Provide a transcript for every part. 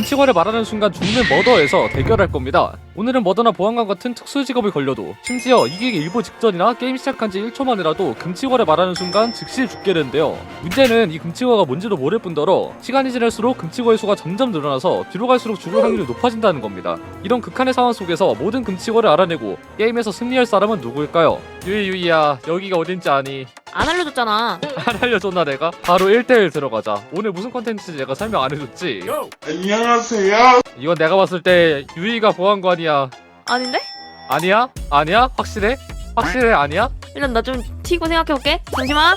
금치거래 말하는 순간 죽는 머더에서 대결할 겁니다. 오늘은 머더나 보안관 같은 특수 직업을 걸려도 심지어 이기기 일보 직전이나 게임 시작한 지 1초 만이라도 금치거래 말하는 순간 즉시 죽게 되는데요. 문제는 이 금치거가 뭔지도 모를 뿐더러 시간이 지날수록 금치거의 수가 점점 늘어나서 뒤로 갈수록 죽을 확률이 높아진다는 겁니다. 이런 극한의 상황 속에서 모든 금치거를 알아내고 게임에서 승리할 사람은 누구일까요? 유이 유이야 여기가 어딘지 아니? 안 알려줬잖아. 안 알려줬나 내가? 바로 1대1 들어가자. 오늘 무슨 컨텐츠인지 내가 설명 안 해줬지? 안녕하세요. 이건 내가 봤을 때 유이가 보안관이야. 아닌데? 아니야? 아니야? 확실해? 확실해? 아니야? 일단 나 좀 튀고 생각해볼게. 잠시만.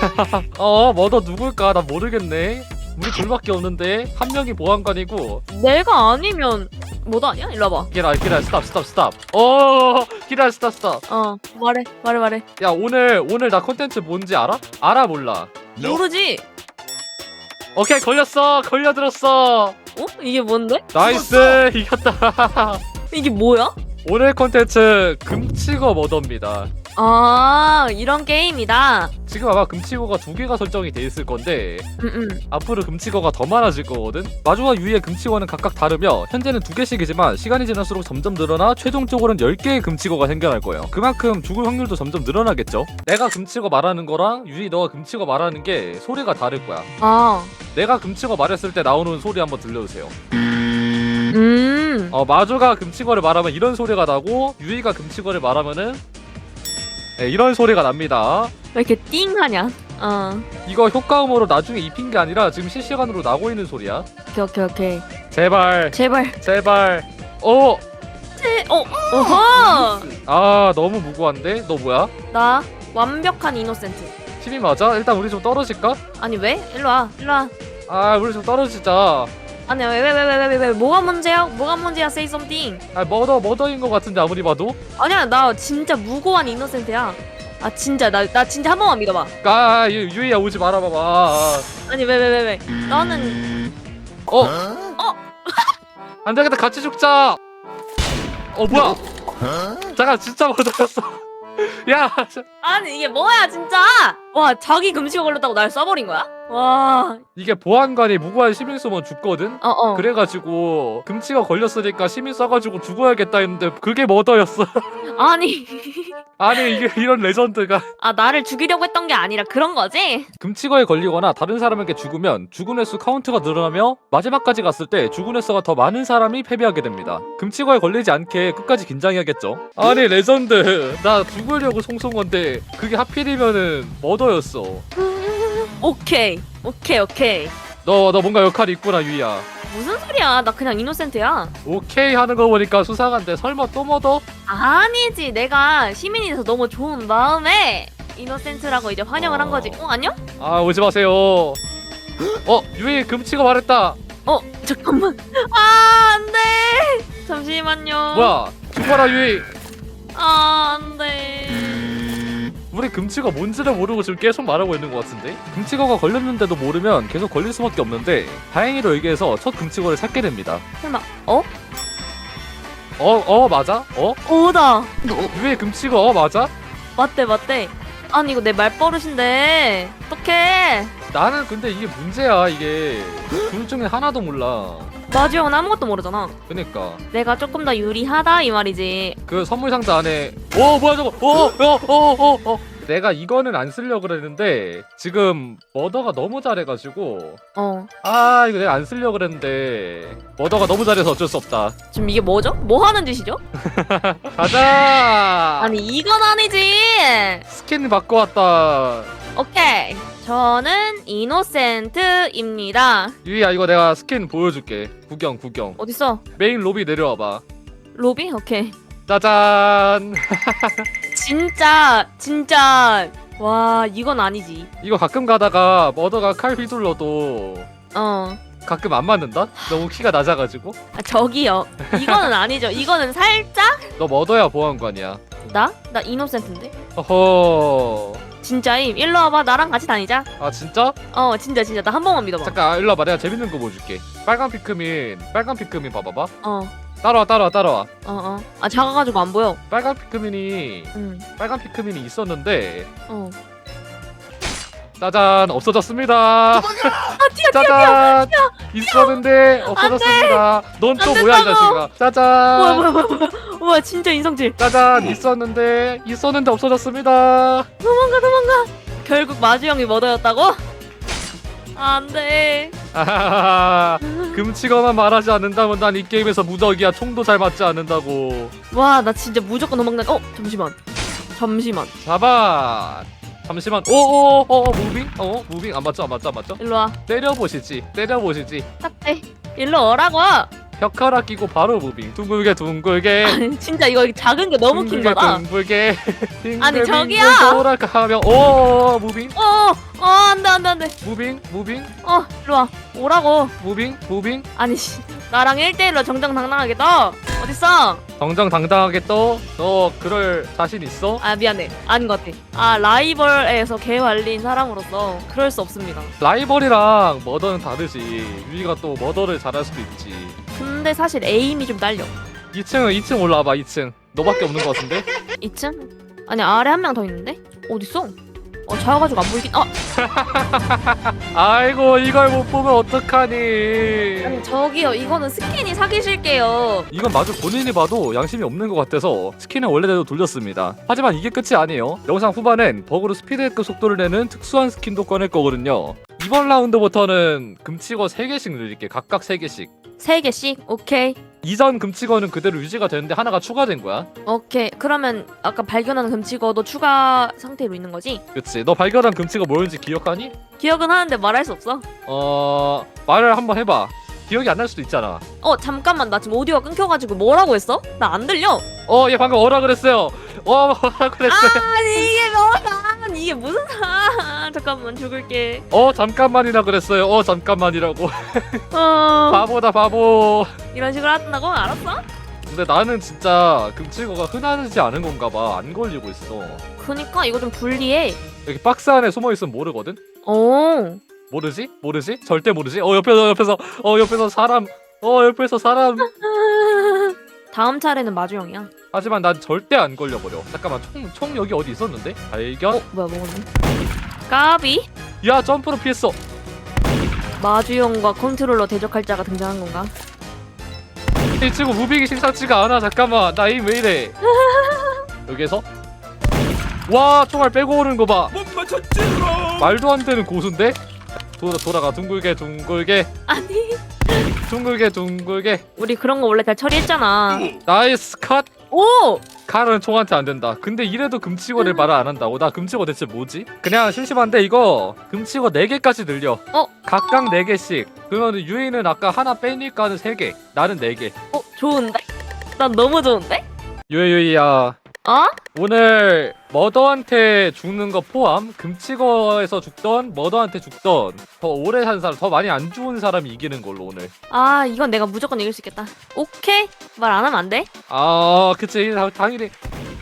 어, 뭐더 누굴까? 나 모르겠네. 우리 둘밖에 없는데 한 명이 보안관이고 내가 아니면 뭐도 아니야? 일로 와봐. 기라 기라 스탑 스탑 스탑. 어, 기라 스탑 스탑. 어 말해 말해 말해. 야 오늘 오늘 나 컨텐츠 뭔지 알아? 알아 몰라. 모르지? 오케이 걸렸어 걸려들었어. 어? 이게 뭔데? 나이스 이겼다. 이게 뭐야? 오늘 컨텐츠 금치거 머더입니다. 아 이런 게임이다. 지금 아마 금치거가 두 개가 설정이 돼 있을 건데 응응. 앞으로 금치거가 더 많아질 거거든. 마주와 유이의 금치거는 각각 다르며 현재는 두 개씩이지만 시간이 지날수록 점점 늘어나 최종적으로는 10개의 금치거가 생겨날 거예요. 그만큼 죽을 확률도 점점 늘어나겠죠. 내가 금치거 말하는 거랑 유이 너가 금치거 말하는 게 소리가 다를 거야. 아. 내가 금치거 말했을 때 나오는 소리 한번 들려주세요. 음. 어 마주가 금치거를 말하면 이런 소리가 나고 유이가 금치거를 말하면은 네, 이런 소리가 납니다. 왜 이렇게 띵하냐? 어. 이거 효과음으로 나중에 입힌 게 아니라 지금 실시간으로 나고 있는 소리야. 오케이 오케이 오케이. 제발, 제발. 제발. 어, 제. 어. 어허. 아 너무 무고한데? 너 뭐야? 나 완벽한 이노센트. 팀이 맞아? 일단 우리 좀 떨어질까? 아니 왜? 일로 와. 일로 와. 아 우리 좀 떨어지자. 아니 왜 왜 왜 왜 왜 왜 뭐가 문제야? 뭐가 문제야? Say something. 아 머더 머더인 것 같은데 아무리 봐도. 아니야 나 진짜 무고한 이노센트야. 아 진짜 나 나 진짜 한 번만 믿어봐. 아 유, 유이야 오지 말아 봐봐. 아니 왜 왜 왜 왜? 나는 어? 어? 안 되겠다 같이 죽자. 어 뭐야? 잠깐 진짜 머더였어. 야, 저- 아니 이게 뭐야 진짜? 와 자기 금시가 걸렸다고 날 쏴버린 거야? 와. 이게 보안관이 무고한 시민 쏘면 죽거든. 어 어. 그래가지고 금치가 걸렸으니까 시민 쏴가지고 죽어야겠다 했는데 그게 머더였어. 아니 아니 이게 이런 레전드가 아 나를 죽이려고 했던 게 아니라 그런 거지? 금치거에 걸리거나 다른 사람에게 죽으면 죽은 횟수 카운트가 늘어나며 마지막까지 갔을 때 죽은 횟수가 더 많은 사람이 패배하게 됩니다. 금치거에 걸리지 않게 끝까지 긴장해야겠죠. 아니 레전드 나 죽으려고 송송 건데 그게 하필이면은 머더였어. 오케이 오케이 오케이. 너 너 뭔가 역할이 있구나 유이야. 무슨 소리야? 나 그냥 이노센트야. 오케이 하는 거 보니까 수상한데 설마 또 머더? 아니지 내가 시민이 돼서 너무 좋은 마음에 이노센트라고 이제 환영을 한 거지. 어 안녕? 아 오지 마세요. 어 유이 금치거 말했다. 어 잠깐만. 아 안돼. 잠시만요. 뭐야 죽어라 유이. 아 안돼. 우리 금치거 뭔지를 모르고 지금 계속 말하고 있는 것 같은데? 금치거가 걸렸는데도 모르면 계속 걸릴 수밖에 없는데 다행히도 여기에서 첫 금치거를 찾게 됩니다. 설마 어? 어, 어 맞아? 어? 오다. 왜 금치거 어 맞아? 맞대 맞대. 아니 이거 내 말버릇인데 어떡해. 나는 근데 이게 문제야 이게 둘 중에 하나도 몰라. 마주 형은 아무것도 모르잖아. 그니까 내가 조금 더 유리하다 이 말이지. 그 선물 상자 안에 어 뭐야 저거 어어어어 어, 어, 어. 내가 이거는 안 쓰려고 그랬는데 지금 머더가 너무 잘해가지고 어. 아 이거 내가 안 쓰려고 그랬는데 머더가 너무 잘해서 어쩔 수 없다 지금 이게 뭐죠? 뭐 하는 짓이죠? 가자 아니 이건 아니지. 스킨 바꿔 왔다 오케이. 저는 이노센트입니다. 유이야 이거 내가 스킨 보여줄게 구경 구경 어딨어? 메인 로비 내려와봐 로비? 오케이. 짜잔 진짜 진짜 와 이건 아니지. 이거 가끔 가다가 머더가 칼 휘둘러도 어. 가끔 안 맞는다? 너무 키가 낮아가지고 아, 저기요. 이거는 아니죠. 이거는 살짝 너 머더야 보안관이야 나? 나 이노센트인데? 어허 진짜임. 일로 와봐. 나랑 같이 다니자. 아 진짜? 어 진짜 진짜 나 한 번만 믿어봐. 잠깐 아, 일로 와봐 내가 재밌는 거 보여줄게 빨간 피크민 빨간 피크민 봐봐봐 어. 따라와 따라와 따라와 어 어. 아 작아가지고 안 보여. 빨간 피크민이 응. 빨간 피크민이 있었는데 어. 짜잔 없어졌습니다. 아 튀어 짜잔 있었는데 없어졌습니다. 넌 또 안 뭐야 이 된다고. 자식아. 뭐야 짜잔 뭐야 뭐야 뭐야 우와 진짜 인성질 짜잔 있었는데 있었는데 없어졌습니다. 도망가 도망가 결국 마주 형이 머더였다고? 안돼 아하하하 금치거만 말하지 않는다면 난 이 게임에서 무적이야 총도 잘 맞지 않는다고. 와 나 진짜 무조건 도망가 어 잠시만 잠시만 잡아. 잠시만. 오오오 어, 무빙? 어 무빙 안 맞죠 안 맞죠 안 맞죠? 일로 와 때려보시지 때려보시지. 딱대 일로 오라고 벽화라 끼고 바로 무빙. 둥글게 둥글게. 아니 진짜 이거 작은 게 너무 긴 둥글게 거다 둥글게. 아니, 빙글빙글 저기요! 돌아가며 오 무빙 어, 어, 안 돼 안 돼 안 돼. 무빙 무빙 어, 일로 와. 오라고. 무빙 무빙 아니 씨, 나랑 1대1로 정정당당하게 떠. 어딨어? 정정당당하게 떠 너 그럴 자신 있어? 아 미안해. 아닌 것 같아. 아 라이벌에서 개발린 사람으로서 그럴 수 없습니다. 라이벌이랑 머더는 다르지 유이가 또 머더를 잘할 수도 있지 근데 사실 에임이 좀 딸려. 2층은 2층 올라와봐 2층 너밖에 없는 것 같은데? 2층? 아니 아래 한 명 더 있는데? 어딨어? 어 자가지고 안 보이긴. 아, 아이고 이걸 못 보면 어떡하니 아니 저기요. 이거는 스킨이 사기실게요. 이건 마주 본인이 봐도 양심이 없는 것 같아서 스킨은 원래대로 돌렸습니다 하지만 이게 끝이 아니에요 영상 후반엔 버그로 스피드급 속도를 내는 특수한 스킨도 꺼낼 거거든요 이번 라운드부터는 금치거 3개씩 늘릴게 각각 3개씩 3개씩? 오케이. 이전 금치거는 그대로 유지가 되는데 하나가 추가된 거야 오케이. 그러면 아까 발견한 금치거도 추가 상태로 있는 거지? 그치 너 발견한 금치거 뭐였는지 기억하니? 기억은 하는데 말할 수 없어. 어... 말을 한번 해봐 기억이 안 날 수도 있잖아 어 잠깐만 나 지금 오디오가 끊겨가지고 뭐라고 했어? 나 안 들려. 어 얘 방금 어라 그랬어요 어 뭐라 그랬어요 아니 이게 뭐야? 이게 무슨 아 잠깐만 죽을게. 어 잠깐만이라 그랬어요 어 잠깐만이라고 어 바보다 바보 이런 식으로 한다고 알았어? 근데 나는 진짜 금치거가 흔하지 않은 건가 봐 안 걸리고 있어 그니까 이거 좀 불리해. 여기 박스 안에 숨어 있으면 모르거든? 어. 모르지? 모르지? 절대 모르지? 어 옆에서 옆에서 어 옆에서 사람 어 옆에서 사람 다음 차례는 마주 형이야. 하지만 난 절대 안 걸려버려. 잠깐만 총, 총 여기 어디 있었는데? 발견? 어 뭐야 먹었네. 까비? 야 점프로 피했어. 마주 형과 컨트롤러 대적할 자가 등장한 건가? 이 친구 무빙이 심상치가 않아. 잠깐만 나 에임 왜 이래? 여기에서? 와 총알 빼고 오는 거봐. 말도 안 되는 고수인데? 돌아 돌아가. 둥글게 둥글게. 아니. 둥글게 둥글게. 우리 그런 거 원래 다 처리했잖아. 나이스 컷 오! 칼은 총한테 안 된다. 근데 이래도 금치고를 말을 안 한다고? 나 금치고 대체 뭐지? 그냥 심심한데 이거 금치고 4개까지 늘려. 어? 각각 4개씩. 그러면 유이는 아까 하나 빼니까는 3개. 나는 4개. 어, 좋은데? 난 너무 좋은데? 유이유이야 어? 오늘 머더한테 죽는 거 포함 금치거에서 죽던 머더한테 죽던 더 오래 산 사람 더 많이 안 죽은 사람이 이기는 걸로 오늘 아 이건 내가 무조건 이길 수 있겠다. 오케이 말 안 하면 안 돼? 아 그치 다- 당연히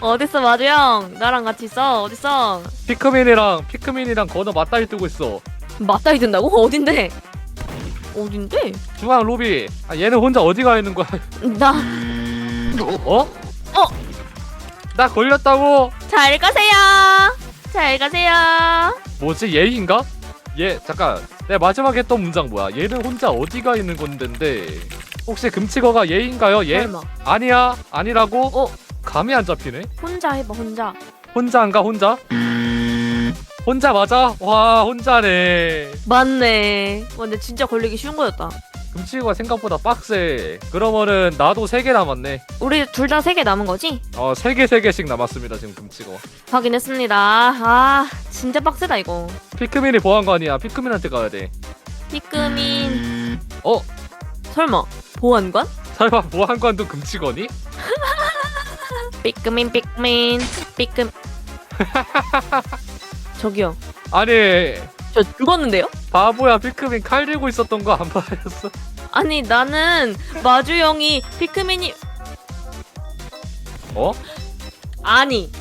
어딨어 마주 형? 나랑 같이 있어. 어딨어? 피크민이랑 피크민이랑 건너 맞다이 뜨고 있어 맞다이 든다고? 어딘데? 어딘데? 중앙 로비 아, 얘는 혼자 어디 가 있는 거야 나 어? 어? 나 걸렸다고 잘 가세요. 잘 가세요. 뭐지 얘인가? 얘 잠깐 내 마지막에 했던 문장 뭐야 얘는 혼자 어디 가 있는 건데 혹시 금치거가 얘인가요 얘? 설마 아니야 아니라고? 어? 감이 안 잡히네 혼자 해봐 혼자. 혼자 안가 혼자? 혼자 맞아? 와 혼자네 맞네. 와, 근데 진짜 걸리기 쉬운 거였다. 금치거가 생각보다 빡세 그러면은 나도 3개 남았네 우리 둘 다 세 개 남은 거지? 어 3개 3개씩 남았습니다 지금 금치거 확인했습니다. 아 진짜 빡세다 이거. 피크민이 보안관이야 피크민한테 가야 돼 피크민. 어? 설마 보안관? 설마 보안관도 금치거니? 삐끄민 삐끄민 삐끔. 저기요. 아니 저 죽었는데요? 바보야 피크민 칼 들고 있었던 거 안 봐였어? 아니 나는 마주 형이 피크민이 어? 아니.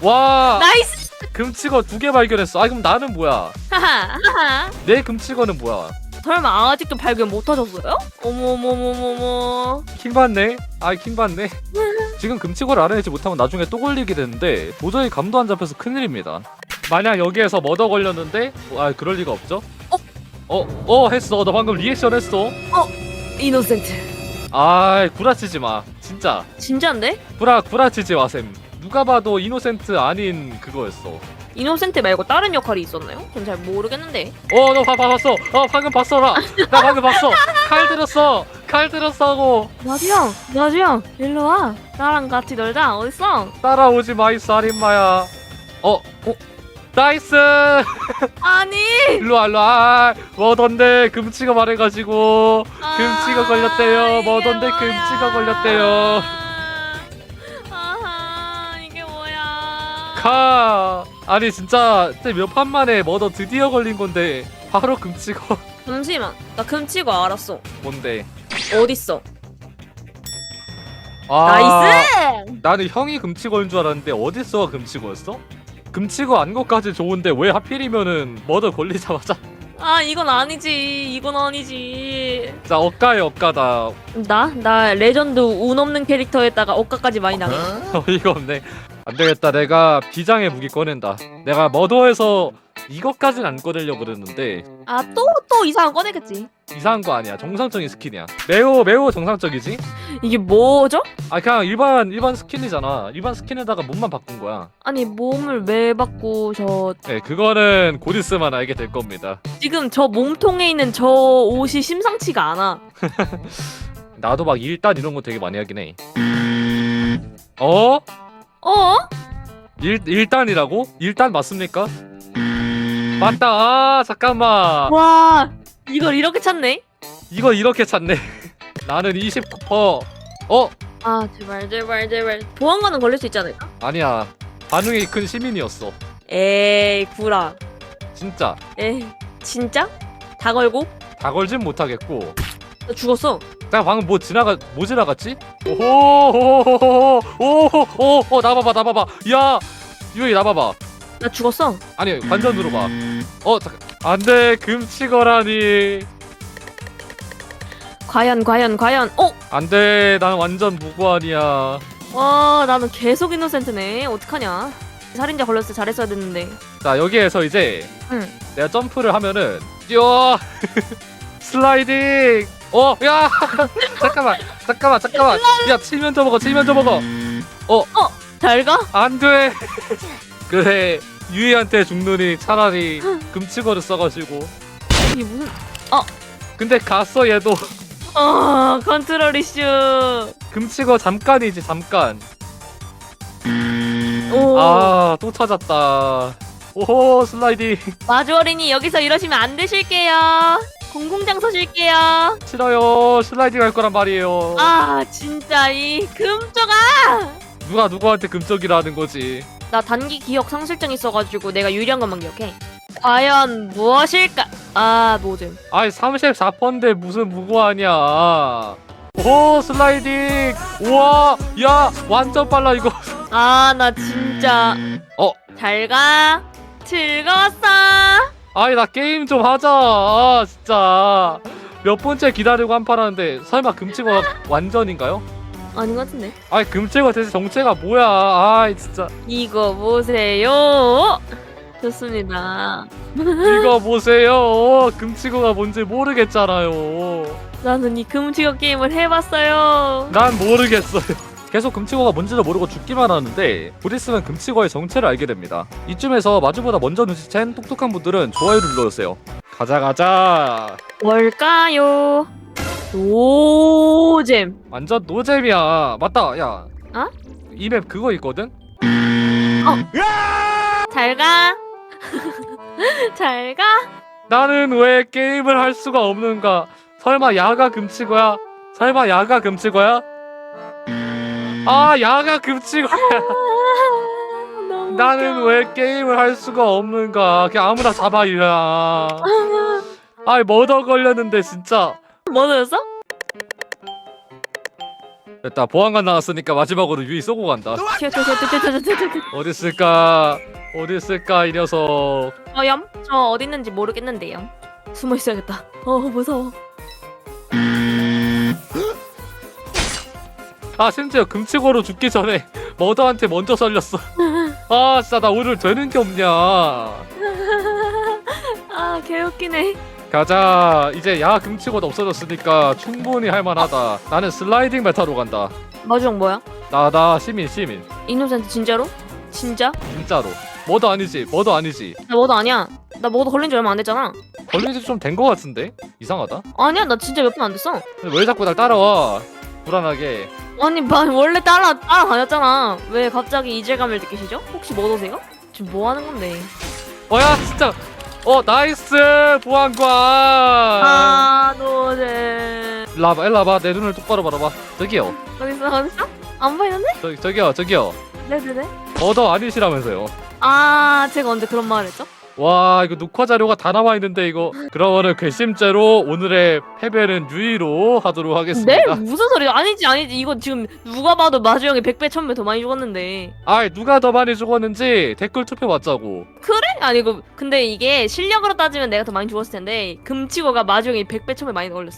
와! 나이스! 금치거 두 개 발견했어. 아 그럼 나는 뭐야? 하하 하하. 내 금치거는 뭐야? 설마 아직도 발견 못 하셨어요? 어머머머머머. 킹 받네? 아이 킹받네. 지금 금치거를 알아내지 못하면 나중에 또 걸리게 되는데 도저히 감도 안 잡혀서 큰일입니다 만약 여기에서 머더 걸렸는데 뭐, 아 그럴 리가 없죠? 어? 어 했어 너 방금 리액션 했어 이노센트. 아이 구라치지 마 진짜 진짜인데? 구라 구라치지 마셈 누가 봐도 이노센트 아닌 그거였어 이노센트 말고 다른 역할이 있었나요? 전 잘 모르겠는데. 어너 봤어 어 방금 봤어 나, 나 방금 봤어 칼 들었어 칼 들었어 하고 나주 형, 나주 형, 일로 와. 나랑 같이 놀자. 어딨어? 따라오지 마이 살인마야 어? 어? 나이스 아니. 일로와 일로와 뭐던데 금치가 말해가지고 금치가 걸렸대요. 뭐던데 금치가 걸렸대요. 아하, 이게 뭐야? 가 아니 진짜 몇판 만에 머더 드디어 걸린 건데 바로 금치가 잠시만, 나 금치고 알았어. 뭔데 어딨어? 아 나이스! 나는 형이 금치거인 줄 알았는데 어딨어 금치거였어? 금치거 안 것까지 좋은데 왜 하필이면은 머더 걸리자마자 아, 이건 아니지. 이건 아니지. 자 억가에 억가다 나? 나 레전드 운 없는 캐릭터에다가 억까까지 많이 나네. 어이가 없네 안 되겠다 내가 비장의 무기 꺼낸다 내가 머더에서 이것까진 안 꺼내려고 그랬는데 아, 또, 또 이상한 거 꺼내겠지. 이상한 거 아니야 정상적인 스킨이야 매우 매우 정상적이지 이게 뭐죠? 아 그냥 일반 일반 스킨이잖아 일반 스킨에다가 몸만 바꾼 거야 아니, 몸을 왜 바꾸셔. 네 그거는 곧 있으면 알게 될 겁니다 지금 저 몸통에 있는 저 옷이 심상치가 않아. 나도 막 일단 이런 거 되게 많이 하긴 해 어? 어? 일, 일단이라고? 일단 맞습니까? 맞다 아 잠깐만 와, 이걸 이렇게 찾네? 이거 이렇게 찾네 나는 29% 어? 아, 제발, 제발, 제발. 보안관은 걸릴 수 있지 않을까? 아니야 반응이 큰 시민이었어 에이, 구라. 진짜 에이, 진짜? 다 걸고? 다 걸진 못하겠고 나 죽었어. 나 방금 뭐 지나가 뭐 지나갔지? 오호호호호호호호 나봐봐 나봐봐 야 유이 나봐봐 나 죽었어. 아니 관전으로 봐 어 잠깐 안돼 금치거라니 과연, 과연, 과연. 어? 안돼 난 완전 무고한이야 와, 나는 계속 이노센트네. 어떡하냐. 살인자 걸렸을 때 잘했어야 됐는데. 자 여기에서 이제 응. 내가 점프를 하면은 뛰어 슬라이딩 어 야 잠깐만 잠깐만 잠깐만 야 칠면조 먹어 칠면조 먹어 잘 가? 안 돼 그래 유이한테 죽느니 차라리 금치거를 써가지고 이게 무슨. 근데 갔어 얘도 아, 컨트롤 이슈. 금치거 잠깐이지 잠깐 오. 아또 찾았다 오호 슬라이딩 마주 어린이 여기서 이러시면 안 되실게요. 공공장 서실게요. 싫어요 슬라이딩 할 거란 말이에요 아, 진짜 이 금쪽아. 누가 누구한테 금쪽이라는 거지 나 단기 기억 상실증 있어가지고 내가 유리한 것만 기억해. 과연 무엇일까? 아, 노잼. 아이 34%인데 무슨 무고하냐 오 슬라이딩 우와 야 완전 빨라 이거 아, 나 진짜. 어? 잘 가. 즐거웠어. 아이 나 게임 좀 하자 아, 진짜 몇 번째 기다리고 한 판 하는데 설마 금치고 완전인가요? 아닌 것 같은데. 아이 금치고 대체 정체가 뭐야 아이 진짜 이거 보세요. 좋습니다. 이거 보세요 금치고가 뭔지 모르겠잖아요 나는 이 금지어 게임을 해봤어요. 난 모르겠어요 계속 금치고가 뭔지도 모르고 죽기만 하는데 곧 있으면 금치고의 정체를 알게 됩니다 이쯤에서 마주보다 먼저 눈치챈 똑똑한 분들은 좋아요를 눌러주세요 가자 가자 뭘까요? 노잼. 완전 노잼이야 맞다 야 어? 이 맵 그거 있거든? 잘 가. 잘 가. 나는 왜 게임을 할 수가 없는가 설마 야가 금치고야? 설마 야가 금치고야? 아 야가 금치고야 아, 너무 나는 웃겨. 왜 게임을 할 수가 없는가 그냥 아무나 잡아 이라 아이 머더 걸렸는데 진짜 뭐 넣었어? 됐다 보안관 나왔으니까 마지막으로 유이 쏘고 간다 튀어 튀어 튀어 튀어 튀어 튀어 튀어. 어디 있을까 어디 있을까 이 녀석 저염? 저 어디 있는지 모르겠는데요. 숨어 있어야겠다. 어 무서워. 아 심지어 금치고로 죽기 전에 머더한테 먼저 썰렸어 아 진짜 나 오늘 되는 게 없냐 아 개웃기네 가자. 이제 야 금치고도 없어졌으니까 충분히 할만하다. 나는 슬라이딩 메타로 간다. 마주형 뭐야? 나 나 시민 시민. 이노센트 진짜로? 진짜? 진짜로. 뭐도 아니지 뭐도 아니지. 나 뭐도 아니야. 나 뭐도 걸린 지 얼마 안 됐잖아. 걸린 지좀 된 거 같은데? 이상하다. 아니야 나 진짜 몇번안 됐어. 근데 왜 자꾸 날 따라와? 불안하게. 아니 마, 원래 따라 따라다녔잖아. 왜 갑자기 이질감을 느끼시죠? 혹시 뭐더세요? 지금 뭐 하는 건데? 어야 진짜 어 나이스! 보안관! 아 와봐 일로 와봐. 내 눈을 똑바로 바라봐. 저기요. 어딨어 어딨어? 안 보이는데? 저, 저기요 저기요. 네네네. 머더 아니시라면서요. 아 제가 언제 그런 말을 했죠? 와 이거 녹화 자료가 다 남아 있는데 이거 그러면은 괘씸죄로 오늘의 패배는 유의로 하도록 하겠습니다. 네? 무슨 소리야 아니지 아니지 이거 지금 누가 봐도 마주 형이 100배 1000배 더 많이 죽었는데 아 누가 더 많이 죽었는지 댓글 투표 받자고. 그래? 아니 이거 근데 이게 실력으로 따지면 내가 더 많이 죽었을 텐데 금치고가 마주 형이 100배 1000배 많이 걸렸어